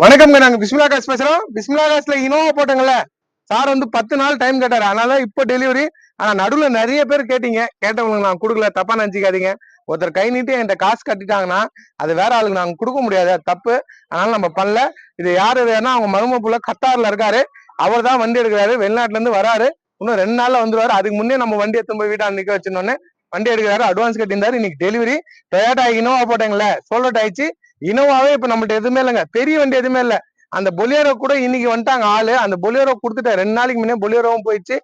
வணக்கம்ங்க நாங்க பிஸ்மிலா காசு பேசுறோம். பிஸ்மிலா காசுல இனோவா போட்டோங்கல்ல. சார் வந்து பத்து நாள் டைம் கேட்டாரு. அதனால இப்போ டெலிவரி ஆனா நடுவுல நிறைய பேர் கேட்டீங்க. கேட்டவங்களுக்கு நான் கொடுக்கல. தப்பா நினைச்சுக்காதீங்க. ஒருத்தர் கை நீட்டி என்கிட்ட காசு கட்டிட்டாங்கன்னா அது வேற ஆளுக்கு நாங்க கொடுக்க முடியாது. தப்பு. அதனால நம்ம பண்ணல. இது யாரு வேணா அவங்க மருமப்புல கத்தார்ல இருக்காரு. அவர் தான் வண்டி எடுக்கிறாரு. வெளிநாட்டுல இருந்து வராரு. இன்னும் ரெண்டு நாள்ல வந்துருவாரு. அதுக்கு முன்னே நம்ம வண்டி எடுத்து போய் வீட்டை நிக்க வச்சிருந்தோன்னே வண்டி எடுக்கிறாரு அட்வான்ஸ் கட்டியிருந்தாரு. இன்னைக்கு டெலிவரி டொயாட்டா இனோவா போட்டாங்களே சோலோட் ஆயிடுச்சு இனோவாவே இப்ப நம்மள்ட்ட எதுவுமே இல்லைங்க. பெரிய வண்டி எதுவுமே இல்ல. அந்த பொலியரோ கூட இன்னைக்கு வந்துட்டாங்க ஆளு. அந்த பொலியரோ கொடுத்துட்டேன் ரெண்டு நாளைக்கு முன்னே பொலியரோவும் போயிடுச்சு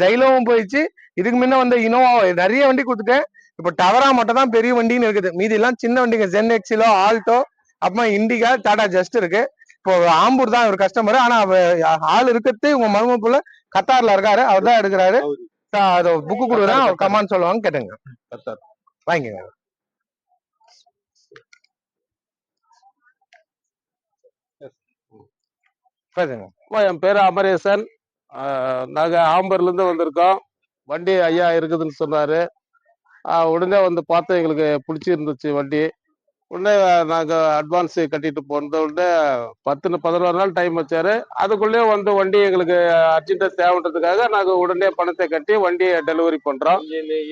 ஜைலோவும் போயிடுச்சு. இதுக்கு முன்ன வந்து இனோவா நிறைய வண்டி கொடுத்துட்டேன். இப்போ டவரா மட்டும் தான் பெரிய வண்டின்னு இருக்குது. மீதி எல்லாம் சின்ன வண்டிங்க. ஜென் எக்ஸிலோ ஆல்டோ அப்புறமா இண்டிகா டாடா ஜஸ்ட் இருக்கு. இப்போ ஆம்பூர் தான் ஒரு கஸ்டமர் ஆனா ஆள் இருக்கிறது உங்க மருமப்புல கத்தார்ல இருக்காரு. அவர் தான் எடுக்கிறாரு. அதை புக்கு கொடுக்குறேன் அவர் கமான்னு சொல்லுவாங்க கேட்டுங்க. வாங்கிக்கங்க. பேசுங்க. என் பேர் அமரேசன். ஆஹ் நாங்க ஆம்பூர்ல இருந்து வந்திருக்கோம். வண்டி ஐயா இருக்குதுன்னு சொன்னாரு. உடனே வந்து பார்த்தோம் எங்களுக்கு பிடிச்சிருந்துச்சு வண்டி. உடனே நாங்க அட்வான்ஸ் கட்டிட்டு போன உடனே பத்து பதினோரு நாள் டைம் வச்சாரு அதுக்குள்ளேயே வந்து வண்டி எங்களுக்கு அர்ஜென்ட்டா தேவைன்றதுக்காக நாங்க உடனே பணத்தை கட்டி வண்டியை டெலிவரி பண்றோம்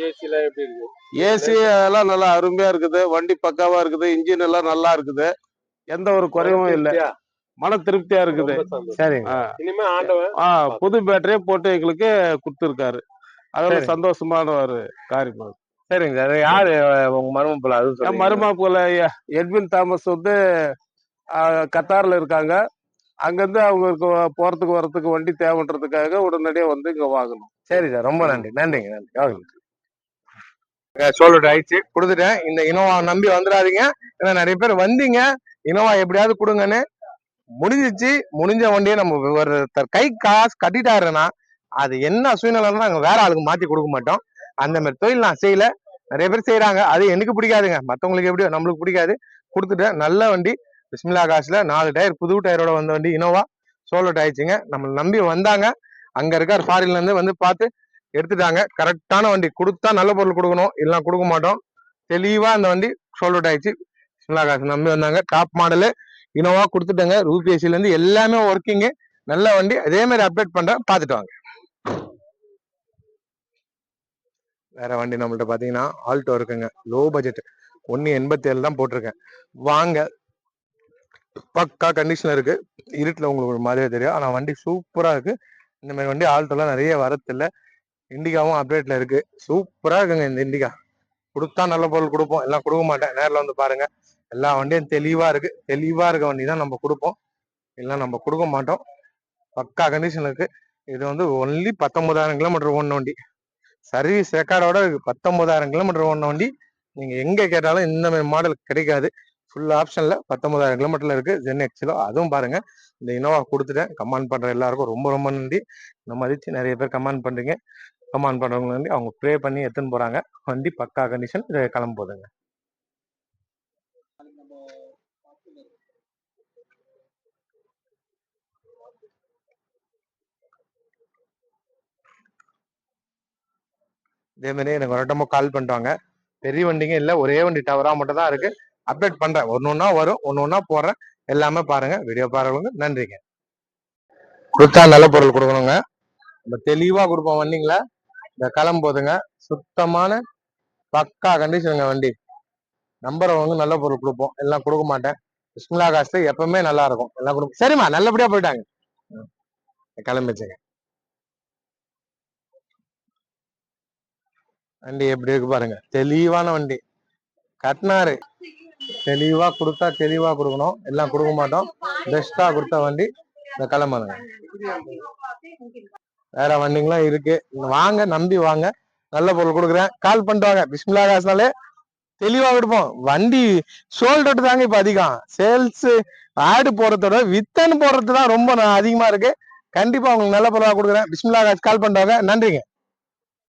ஏசில எப்படி இருக்கு ஏசி எல்லாம் நல்லா அருமையா இருக்குது வண்டி பக்காவா இருக்குது இன்ஜின் எல்லாம் நல்லா இருக்குது எந்த ஒரு குறைவும் இல்லை? மன திருப்தியா இருக்குது. சரிங்க ஆ. இனிமே ஆண்டவன் ஆ புது பேட்டரியே போட்டு எங்களுக்கு கொடுத்துருக்காரு அதோட. சந்தோஷமான ஒரு காரியம் அது. சரிங்க சார். யாரு? உங்க மருமப்புல அது என் சொல்லுங்க. மருமாப்புல எட்வின் தாமஸ் வந்து கத்தார்ல இருக்காங்க. அங்கிருந்து அவங்களுக்கு போறதுக்கு வரதுக்கு வண்டி தேவைன்றதுக்காக உடனடியா வந்து இங்க வாங்கணும். சரி சார். ரொம்ப நன்றி. நன்றிங்க நன்றி. ஓகே. சொல்லிட்டு ஆயிடுச்சு. கொடுத்துட்டேன். இந்த இனோவா நம்பி வந்துடாதீங்க. ஏன்னா நிறைய பேர் வந்தீங்க. இனோவா எப்படியாவது கொடுங்கன்னு. முடிஞ்சிச்சு. முடிஞ்ச வண்டியை நம்ம ஒருத்தர் கை காசு கட்டிட்டாருன்னா அது என்ன சூழ்நிலைன்னா நாங்க வேற ஆளுக்கு மாத்தி கொடுக்க மாட்டோம். அந்த மாதிரி தொழில் நான் செய்யல. நிறைய பேர் செய்யறாங்க அது எனக்கு பிடிக்காதுங்க. மத்தவங்களுக்கு எப்படியோ நம்மளுக்கு பிடிக்காது. கொடுத்துட்டேன் நல்ல வண்டி. பிஸ்மிலா காசுல நாலு டயர் புது டயரோட வந்த வண்டி இனோவா சோலோட் ஆயிடுச்சுங்க. நம்மளை நம்பி வந்தாங்க. அங்க இருக்கார் ஃபாரின்ல இருந்து வந்து பார்த்து எடுத்துட்டாங்க. கரெக்டான வண்டி. கொடுத்தா நல்ல பொருள் கொடுக்கணும். இல்லைன்னா கொடுக்க மாட்டோம். தெளிவா அந்த வண்டி சோல்ட் ஆயிடுச்சு. பிஸ்மிலா காசு நம்பி வந்தாங்க. டாப் மாடலு இனோவா கொடுத்துட்டாங்க. ரூபிஎஸ்சில இருந்து எல்லாமே ஒர்க்கிங்கு நல்ல வண்டி. அதே மாதிரி அப்டேட் பண்றேன். பார்த்துட்டு வாங்க. வேற வண்டி நம்மள்ட்ட பாத்தீங்கன்னா ஆல்டோ இருக்குங்க. லோ பட்ஜெட் ஒன்னு எண்பத்தி ஏழு தான் போட்டிருக்கேன். வாங்க. பக்கா கண்டிஷன்ல இருக்கு. இருட்டுல உங்களுக்கு ஒரு மாதிரியே தெரியும். ஆனா வண்டி சூப்பரா இருக்கு. இந்த மாதிரி வண்டி ஆல்டோலாம் நிறைய வரதில்ல இண்டிகாவும் அப்டேட்ல இருக்கு. சூப்பரா இருக்குங்க இந்த இண்டிகா கொடுத்தா நல்ல பொருள் கொடுப்போம். எல்லாம் கொடுக்க மாட்டேன். நேரில் வந்து பாருங்க. எல்லா வண்டியும் தெளிவா இருக்கு. தெளிவா இருக்க வண்டி தான் நம்ம கொடுப்போம். இல்லை நம்ம கொடுக்க மாட்டோம். பக்கா கண்டிஷன் இருக்கு. இது வந்து ஒன்லி பத்தொன்பதாயிரம் கிலோமீட்டர் ஓடின வண்டி. சர்வீஸ் ரெக்கார்டோட பத்தொன்பதாயிரம் கிலோமீட்டர் ஓடின வண்டி. நீங்க எங்க கேட்டாலும் இந்த மாதிரி மாடல் கிடைக்காது. ஃபுல் ஆப்ஷன்ல பத்தொன்பதாயிரம் கிலோமீட்டர்ல இருக்கு. ஜென் எக்ஸிலோ அதுவும் பாருங்க. இந்த இனோவா கொடுத்துட்டேன். கமெண்ட் பண்ற எல்லாருக்கும் ரொம்ப ரொம்ப நன்றி. இந்த மதிச்சு நிறைய பேர் கமெண்ட் பண்றீங்க. கமெண்ட் பண்றவங்க வந்து அவங்க ப்ரே பண்ணி எடுத்துன்னு போறாங்க. வண்டி பக்கா கண்டிஷன் கிளம்ப போதுங்க இதே மாதிரி எனக்கு வரட்டமோ கால் பண்ணுவாங்க பெரிய வண்டிங்க இல்லை ஒரே வண்டி டவராக மட்டும் தான் இருக்கு. அப்டேட் பண்றேன். ஒன்று ஒன்றா வரும் ஒன்று ஒன்றா போடுறேன். எல்லாமே பாருங்க. வீடியோ பாருங்க. நன்றிங்க. கொடுத்தா நல்ல பொருள் கொடுக்கணுங்க. நம்ம தெளிவாக கொடுப்போம் வண்டிங்களா. இந்த களம் போதுங்க. சுத்தமான பக்கா கண்டிஷனுங்க வண்டி. நம்பரை வந்து நல்ல பொருள் கொடுப்போம். எல்லாம் கொடுக்க மாட்டேன். பிஸ்மிலா காசு எப்பவுமே நல்லா இருக்கும். எல்லாம் கொடுப்போம் சரிம்மா நல்லபடியா போயிட்டாங்க. ம். கிளம்பிச்சுங்க வண்டி எப்படி இருக்கு பாருங்க. தெளிவான வண்டி. கட்டினாரு தெளிவா கொடுத்தா தெளிவா கொடுக்கணும். எல்லாம் கொடுக்க மாட்டோம். பெஸ்டா கொடுத்த வண்டி இந்த கிளம்புங்க வேற வண்டிங்களாம் இருக்கு. வாங்க நம்பி வாங்க. நல்ல பொருள் கொடுக்குறேன். கால் பண்ணிட்டு வாங்க. பிஸ்மிலா காசுனாலே தெளிவா கொடுப்போம். வண்டி சோல்டர் தாங்க இப்ப அதிகம். சேல்ஸ் ஆடு போறதோட வித்தன் போடுறது தான் ரொம்ப அதிகமா இருக்கு. கண்டிப்பா உங்களுக்கு நல்ல பொருளா கொடுக்குறேன். பிஸ்மிலா காசு கால் பண்ணிட்டு வாங்க. நன்றிங்க.